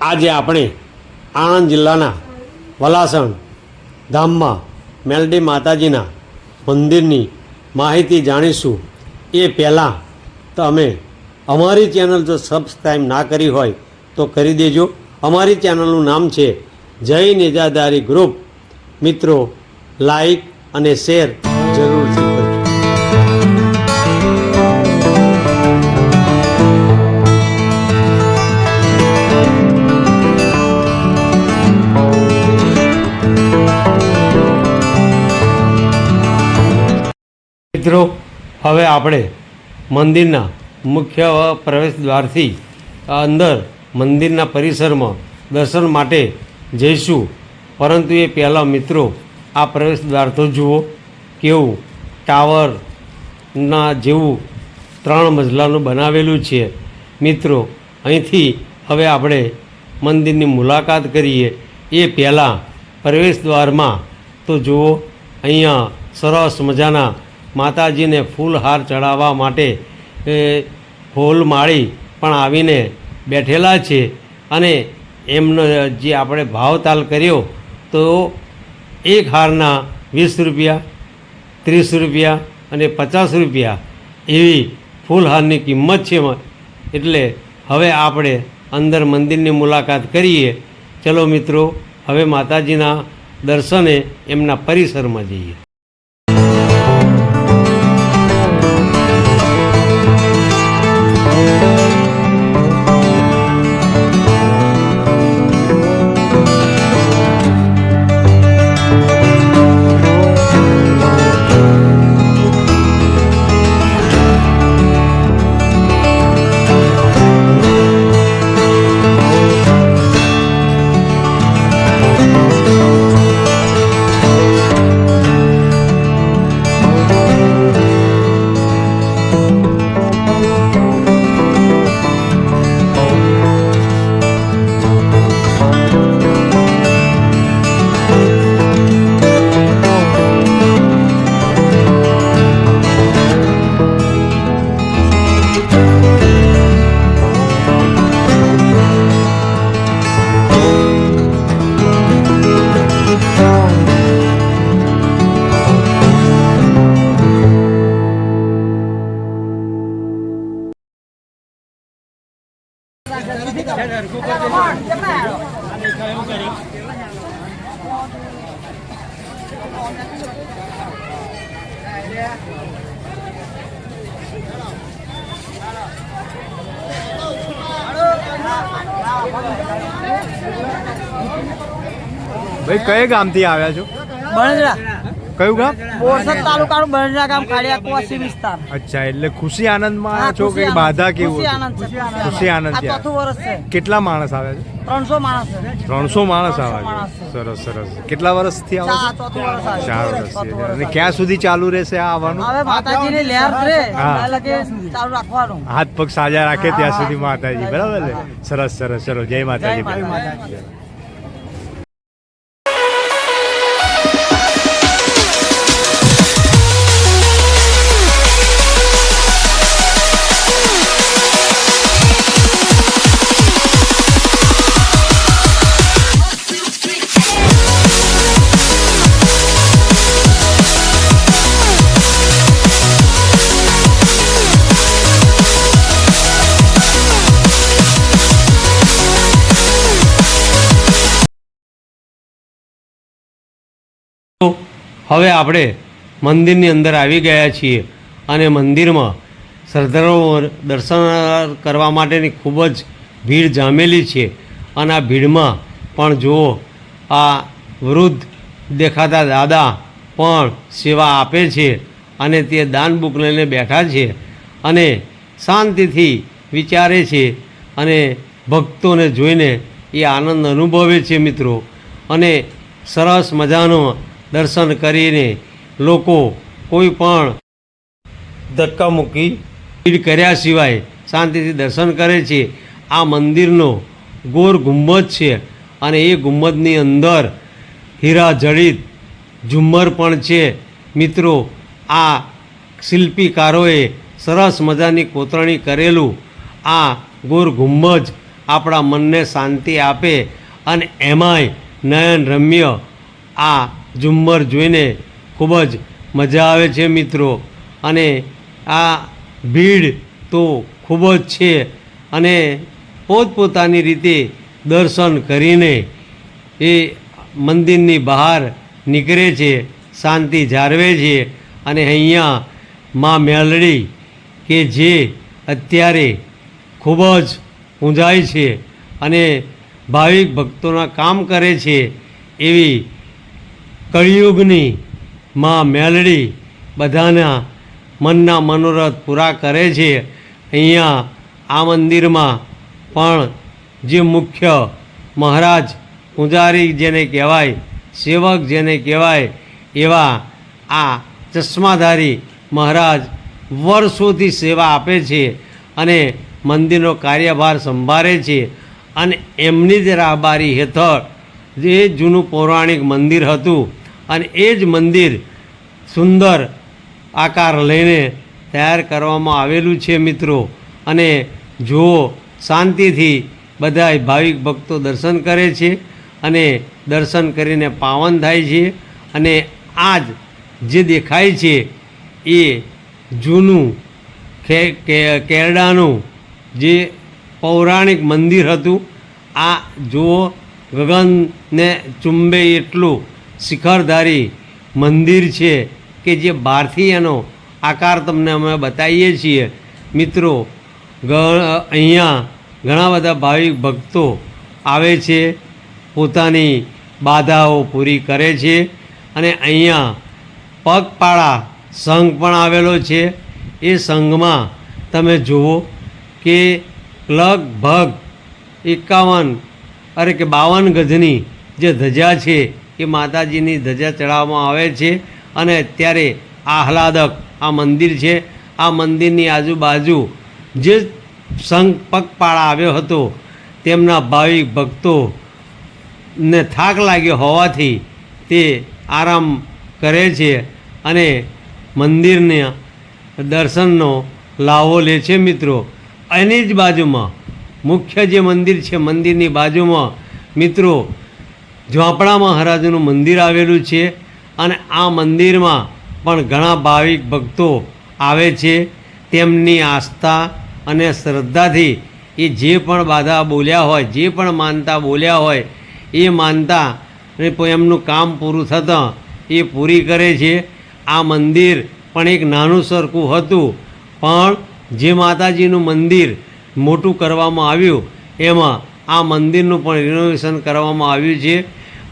આજે આપણે આણંદ જિલ્લાના વલાસણ ધામમાં મેલડી માતાજીના મંદિરની માહિતી જાણીશું. એ પહેલાં તમે અમારી ચેનલ જો સબસ્ક્રાઈબ ના કરી હોય તો કરી દેજો. અમારી ચેનલનું નામ છે જય નિજાદારી ગ્રુપ. મિત્રો લાઈક અને શેર જરૂરથી મિત્રો, હવે આપણે મંદિરના મુખ્ય પ્રવેશ દ્વારથી અંદર મંદિરના પરિસરમાં દર્શન માટે જઈશું. પરંતુ એ પહેલાં મિત્રો, આ પ્રવેશ દ્વાર તો જુઓ, કેવું ટાવરના જેવું ત્રણ મજલાનું બનાવેલું છે. મિત્રો, અહીંથી હવે આપણે મંદિરની મુલાકાત કરીએ. એ પહેલાં પ્રવેશ દ્વારમાં તો જુઓ, અહીંયા સરસ મજાના માતાજીને ફૂલહાર ચડાવવા માટે ફૂલ માળી પણ આવીને બેઠેલા છે. અને એમનો જે આપણે ભાવતાલ કર્યો, તો એક હારના વીસ રૂપિયા, ત્રીસ રૂપિયા અને પચાસ રૂપિયા એવી ફૂલહારની કિંમત છે. એટલે હવે આપણે અંદર મંદિરની મુલાકાત કરીએ. ચલો મિત્રો, હવે માતાજીના દર્શને એમના પરિસરમાં જઈએ. ભાઈ કયા ગામથી આવ્યા છો? બણેજરા કયું ગામ? બોરસદ તાલુકાનું બણેજરા ગામ કાળિયા કુવાસી વિસ્તાર. અચ્છા એટલે ખુશી આનંદમાં છો કે બાધા કેવું ખુશી આનંદ ચોથું વર્ષ છે. કેટલા માણસ આવે છે? ત્રણસો માણસ ત્રણસો માણસ આવે છે. સરસ સરસ. કેટલા વર્ષથી આવો છો? ચાર વર્ષથી વર્ષ અને ક્યાં સુધી ચાલુ રહેશે આ આવવાનું? હવે માતાજીની લહેર હા. ચાલુ રાખવાનું. હાથ પગ સાજા રાખે ત્યાં સુધી માતાજી. બરાબર સરસ સરસ સરસ. ચલો જય માતાજી. હવે આપણે મંદિરની અંદર આવી ગયા છીએ અને મંદિરમાં શ્રદ્ધાળુઓ દર્શન કરવા માટેની ખૂબ જ ભીડ જામેલી છે અને આ ભીડમાં પણ જુઓ, આ વૃદ્ધ દેખાતા દાદા પણ સેવા આપે છે અને તે દાન બુક લઈને બેઠા છે અને શાંતિથી વિચારે છે અને ભક્તોને જોઈને એ આનંદ અનુભવે છે મિત્રો. અને સરસ મજાનો દર્શન કરીને લોકો કોઈ પણ ધક્કા મૂકી ભીડ કર્યા સિવાય શાંતિથી દર્શન કરે છે. આ મંદિરનો ગોર ગુંબજ છે અને એ ગુંબજની અંદર હીરા જડિત ઝુમ્મર પણ છે. મિત્રો, આ શિલ્પીકારોએ સરસ મજાની કોતરણી કરેલું આ ગોર ગુંબજ આપણા મનને શાંતિ આપે અને એમાંય નયન રમ્ય આ ઝુમ્મર જોઈને ખૂબ જ મજા આવે છે મિત્રો. અને આ ભીડ તો ખૂબ જ છે અને પોતપોતાની રીતે દર્શન કરીને એ મંદિરની બહાર નીકળે છે, શાંતિ જાળવે છે અને અહીંયા મા મેલડી કે જે અત્યારે ખૂબ જ ઊંઝાય છે અને ભાવિક ભક્તોના કામ કરે છે એવી કળિયુગની માં મેલડી બધાના મનના મનોરથ પૂરા કરે છે. અહીંયા આ મંદિરમાં પણ જે મુખ્ય મહારાજ પૂજારી જેને કહેવાય, સેવક જેને કહેવાય, એવા આ ચશ્માધારી મહારાજ વર્ષોથી સેવા આપે છે અને મંદિરનો કાર્યભાર સંભાળે છે. અને એમની જ રાહબારી હેઠળ જે જૂનું પૌરાણિક મંદિર હતું અને એ જ મંદિર સુંદર આકાર લઈને તૈયાર કરવામાં આવેલું છે મિત્રો. અને જુઓ, શાંતિથી બધા ભાવિક ભક્તો દર્શન કરે છે અને દર્શન કરીને પાવન થાય છે અને આજ જે દેખાય છે એ જૂનું કેરડાનું જે પૌરાણિક મંદિર હતું, આ જુઓ, ગગનને ચુંબે એટલું શિખરધારી મંદિર છે કે જે બહારથી એનો આકાર તમને અમે બતાવીએ છીએ. મિત્રો અહીંયા ઘણા બધા ભાવિક ભક્તો આવે છે, પોતાની બાધાઓ પૂરી કરે છે અને અહીંયા પગપાળા સંઘ પણ આવેલો છે. એ સંઘમાં તમે જુઓ કે લગભગ એકાવન અરે કે બાવન ગજની જે ધજા છે એ માતાજીની ધજા ચડાવવામાં આવે છે અને અત્યારે આહલાદક આ મંદિર છે. આ મંદિરની આજુબાજુ જે સંઘ પગપાળા આવ્યો હતો, તેમના ભાવિક ભક્તો ને થાક લાગ્યો હોવાથી તે આરામ કરે છે અને મંદિરને દર્શનનો લાવો લે છે મિત્રો. એની જ બાજુમાં મુખ્ય જે મંદિર છે, મંદિરની બાજુમાં મિત્રો ઝોંપડા મહારાજનું મંદિર આવેલું છે અને આ મંદિરમાં પણ ઘણા ભાવિક ભક્તો આવે છે, તેમની આસ્થા અને શ્રદ્ધાથી એ જે પણ બાધા બોલ્યા હોય, જે પણ માનતા બોલ્યા હોય, એ માનતા એમનું કામ પૂરું થતાં એ પૂરી કરે છે. આ મંદિર પણ એક નાનું સરખું હતું, પણ જે માતાજીનું મંદિર મોટું કરવામાં આવ્યું, એમાં આ મંદિરનું પણ રિનોવેશન કરવામાં આવ્યું છે.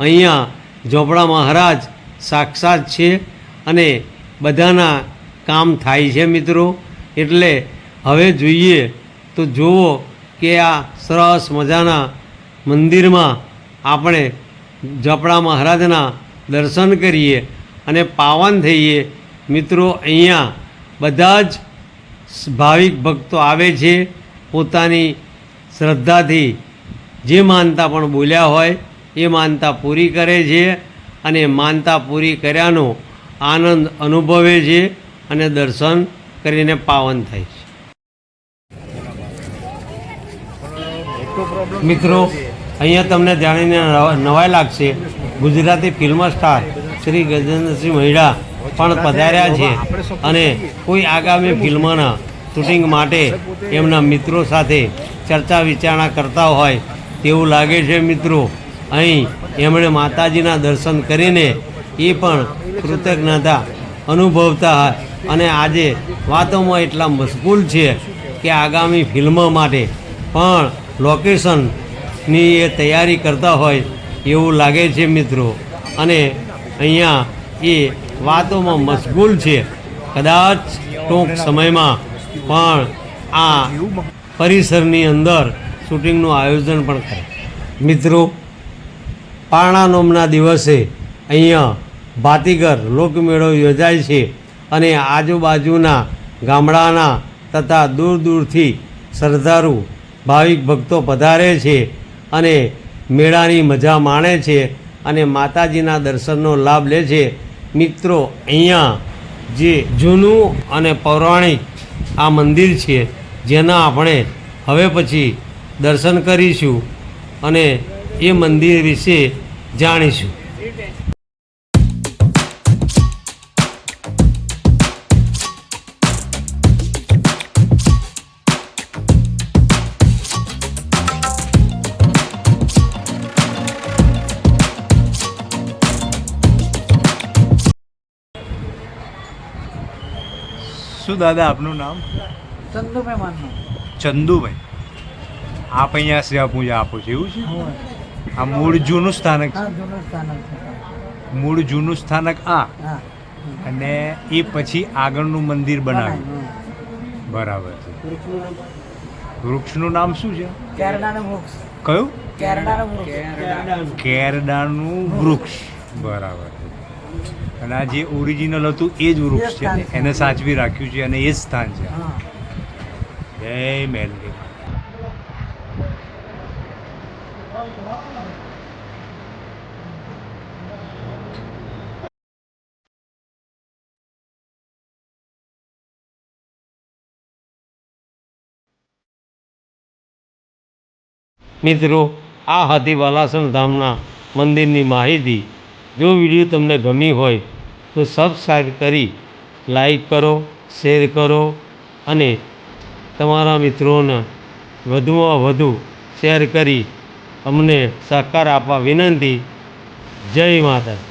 અહીંયા ઝોપડા મહારાજ સાક્ષાત છે અને બધાના કામ થાય છે મિત્રો. એટલે હવે જોઈએ તો જુઓ કે આ સરસ મજાના મંદિરમાં આપણે ઝોપડા મહારાજના દર્શન કરીએ અને પાવન થઈએ. મિત્રો, અહીંયા બધા જ ભાવિક ભક્તો આવે છે. પોતાની શ્રદ્ધાથી જે માનતા પણ બોલ્યા હોય એ માનતા પૂરી કરે છે અને માનતા પૂરી કર્યાનો આનંદ અનુભવે છે અને દર્શન કરીને પાવન થાય છે. મિત્રો, અહીંયા તમને જાણીને નવા- નવાઈ લાગશે. ગુજરાતી ફિલ્મ સ્ટાર શ્રી ગજેન્દ્રસિંહ મહિડા પણ પધાર્યા છે અને કોઈ આગામી ફિલ્મના શૂટિંગ માટે એમના મિત્રો સાથે ચર્ચા વિચારણા કરતા હોય તેવું લાગે છે મિત્રો. અહીં એમણે માતાજીના દર્શન કરીને એ પણ કૃતજ્ઞતા અનુભવતા અને આજે વાતોમાં એટલા મશગુલ છે કે આગામી ફિલ્મ માટે પણ લોકેશનની એ તૈયારી કરતા હોય એવું લાગે છે મિત્રો. અને અહીંયા એ વાતોમાં મશગુલ છે. કદાચ ટૂંક સમયમાં પણ આ પરિસરની અંદર શૂટિંગનું આયોજન પણ કરે મિત્રો પારણા નોમના દિવસે અહીંયા ભાતીગર લોકમેળો યોજાય છે અને આજુબાજુના ગામડાના તથા દૂર દૂરથી શ્રદ્ધાળુ ભાવિક ભક્તો પધારે છે અને મેળાની મજા માણે છે અને માતાજીના દર્શનનો લાભ લે છે. મિત્રો, અહીંયા જે જૂનું અને પૌરાણિક આ મંદિર છે, જેના આપણે હવે પછી દર્શન કરીશું અને એ મંદિર વિશે જાણીશું. શું દાદા આપનું નામ? ચંદુભાઈ માનું. ચંદુભાઈ. આપ અહીંયા સેવા પૂજા આપો છો એવું છે? આ મૂળ જૂનું સ્થાનક જૂનું સ્થાનક મૂળ જૂનું સ્થાનક આ. અને એ પછી આગળનું મંદિર બનાવ્યું. બરાબર છે. વૃક્ષનું નામ? શું છે? કયું? કેરડાનું વૃક્ષ. બરાબર છે. અને આ જે ઓરિજિનલ હતું એ જ વૃક્ષ છે એને સાચવી રાખ્યું છે અને એ જ સ્થાન છે. જય મેલડી. મિત્રો, આ હતી બાલાસણ ધામના મંદિરની માહિતી. જો વીડિયો તમને ગમી હોય, તો સબસ્ક્રાઈબ કરી લાઈક કરો શેર કરો અને તમારા મિત્રોને વધુમાં વધુ શેર કરી અમને સહકાર આપવા વિનંતી. જય માતા